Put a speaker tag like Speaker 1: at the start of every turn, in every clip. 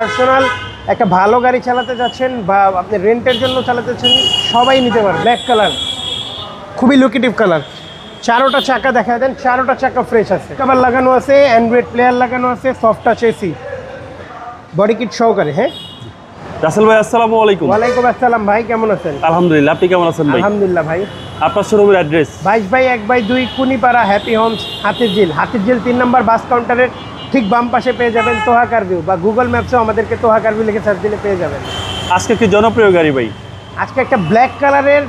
Speaker 1: Personal একটা ভালো গাড়ি চালাতে যাচ্ছেন বা আপনি রেন্টের জন্য চালাতে যাচ্ছেন সবাই নিতে পারেন ব্ল্যাক কালার খুবই লুকেটিভ কালার চারোটা চাকা দেখা দেন চারোটা চাকা ফ্রেশ আছে। কাবার লাগানো আছে অ্যান্ড্রয়েড প্লেয়ার লাগানো আছে soft touch AC body kit সহকারে হ্যাঁ?
Speaker 2: রাসেল ভাই আসসালামু আলাইকুম।
Speaker 1: ওয়ালাইকুম আসসালাম ভাই কেমন আছেন?
Speaker 2: আলহামদুলিল্লাহ আপনি কেমন আছেন ভাই?
Speaker 1: আলহামদুলিল্লাহ ভাই।
Speaker 2: আপনার শোরুমের অ্যাড্রেস
Speaker 1: বাইশ বাই এক বাই দুই কুনিপাড়া হ্যাপি হোমস হাতির ঝিল হাতির ঝিল তিন নম্বর বাস কাউন্টারের ঠিক বাম পাশে পেয়ে যাবেন তোহা কারভিউ বা গুগল ম্যাপসেও আমাদেরকে তোহা কারভিউ লিখে সার্চ দিলে পেয়ে যাবেন।
Speaker 2: আজকে কি জনপ্রিয় গাড়ি ভাই?
Speaker 1: আজকে একটা ব্ল্যাক কালারের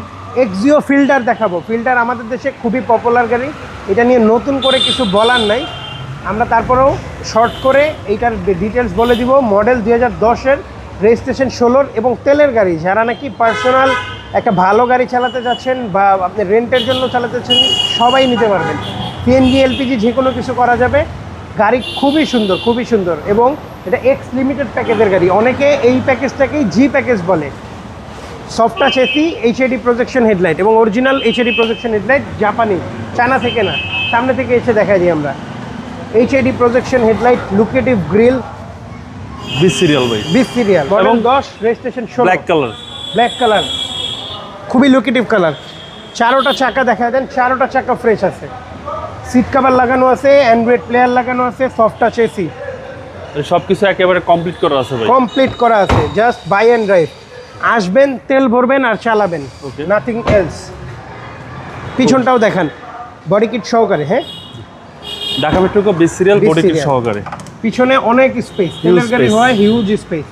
Speaker 1: এক্সিও ফিল্টার দেখাবো। ফিল্টার আমাদের দেশে খুবই পপুলার গাড়ি। এটা নিয়ে নতুন করে কিছু বলার নাই। আমরা তারপরেও শর্ট করে এইটার ডিটেলস বলে দিব। মডেল দুই হাজার দশের রেজিস্ট্রেশন ষোলোর এবং তেলের গাড়ি। যারা নাকি পার্সোনাল একটা ভালো গাড়ি চালাতে যাচ্ছেন বা আপনি রেন্টের জন্য চালাতে চাচ্ছেন সবাই নিতে পারবেন। সিএনজি এলপিজি যে কোনো কিছু করা যাবে। গাড়ি খুবই সুন্দর খুবই সুন্দর। এবং এটা এক্স লিমিটেড প্যাকেজের গাড়ি। অনেকে এই প্যাকেজটাকেই জি প্যাকেজ বলে। Soft touch AC HID projection headlight এবং অরিজিনাল এইচএডি প্রজেকশন হেডলাইট জাপানি চায়না থেকে না সামনে থেকে এসে দেখা দিই আমরা। এইচএডি প্রজেকশন হেডলাইট লুকেটিভ গ্রিল
Speaker 2: বিশ সিরিয়াল ভাই।
Speaker 1: বিশ সিরিয়াল এবং
Speaker 2: এবং
Speaker 1: দশ রেজিস্ট্রেশন ষোলো।
Speaker 2: ব্ল্যাক কালার
Speaker 1: ব্ল্যাক কালার খুবই লুকেটিভ কালার চারোটা চাকা দেখা দেন চারোটা চাকা ফ্রেশ আছে। সিট কভার লাগানো আছে অ্যান্ড্রয়েড প্লেয়ার লাগানো আছে সফট টাচ এসি
Speaker 2: সব কিছু একেবারে কমপ্লিট করা আছে ভাই।
Speaker 1: কমপ্লিট করা আছে জাস্ট বাই অ্যান্ড ড্রাইভ আসবেন তেল ভরবেন আর চালাবেন
Speaker 2: Okay.
Speaker 1: নাথিং এলস পিছনটাও দেখান বডি কিট সহকারে হ্যাঁ?
Speaker 2: ঢাকা মেট্রোকো বিশ সিরিয়াল বডি কিট সহকারে।
Speaker 1: পিছনে অনেক স্পেস তেলের গাড়ি হয় হিউজ স্পেস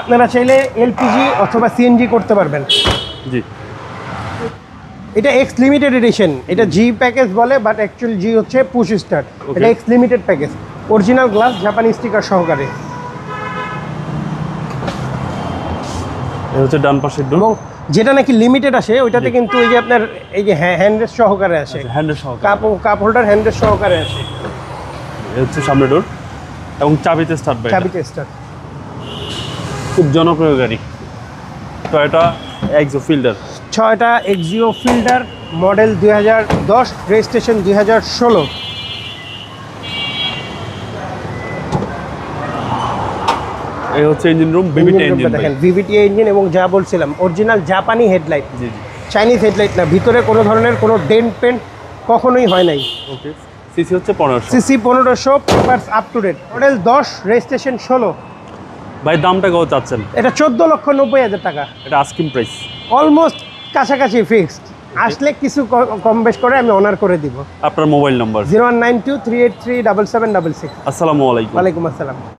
Speaker 1: আপনারা চাইলে এলপিজি অথবা সিএনজি করতে পারবেন।
Speaker 2: জি।
Speaker 1: এটা এক্স লিমিটেড এডিশন এটা জি প্যাকেজ বলে বাট অ্যাকচুয়ালি জি হচ্ছে পুশ স্টার্ট এটা X limited package original glass জাপানি স্টিকার সহকারে।
Speaker 2: হচ্ছে ডান পাশের ডোর
Speaker 1: এবং যেটা নাকি লিমিটেড আসে ওইটাতে কিন্তু এই যে আপনার এই যে হ্যান্ডেস সহকারে আসে।
Speaker 2: হ্যান্ডেল সহকারে।
Speaker 1: কাপ কাপ হোল্ডার হ্যান্ডেস সহকারে আসে।
Speaker 2: হচ্ছে সামনে ডোর এবং চাবিতে স্টার্ট ভাই
Speaker 1: চাবি টেস্টার
Speaker 2: খুব জনপ্রিয় গাড়ি। টয়োটা এক্সো ফিল্ডার
Speaker 1: ছয়টা এক্সিও ফিল্ডার মডেল দুই হাজার দশ রেজিস্ট্রেশন দুই হাজার ষোলো।
Speaker 2: এই হচ্ছে ইঞ্জিন রুম বিবিটি ইঞ্জিন
Speaker 1: দেখেন ভিভিটি ইঞ্জিন এবং যা বলছিলাম অরিজিনাল জাপানি হেডলাইট
Speaker 2: জি জি।
Speaker 1: চাইনিজ হেডলাইট না ভিতরে কোনো ধরনের কোনো ডেন্ট পেন্ট কখনোই হয় নাই।
Speaker 2: ওকে সিসি হচ্ছে পনেরোশো।
Speaker 1: সিসি পনেরোশো papers up to date model দশ রেজিস্ট্রেশন ষোলো।
Speaker 2: ভাই দামটা কত চাচ্ছেন?
Speaker 1: এটা চোদ্দ লক্ষ নব্বই হাজার টাকা।
Speaker 2: এটা আস্কিং প্রাইস
Speaker 1: অলমোস্ট কাছাকাছি ফিক্সড আসলে কিছু কম বেশ করে আমি অনার করে দিব।
Speaker 2: আপনার mobile number
Speaker 1: zero one nine two three eight three double seven double six
Speaker 2: আসসালামু আলাইকুম।
Speaker 1: ওয়ালাইকুম আসসালাম।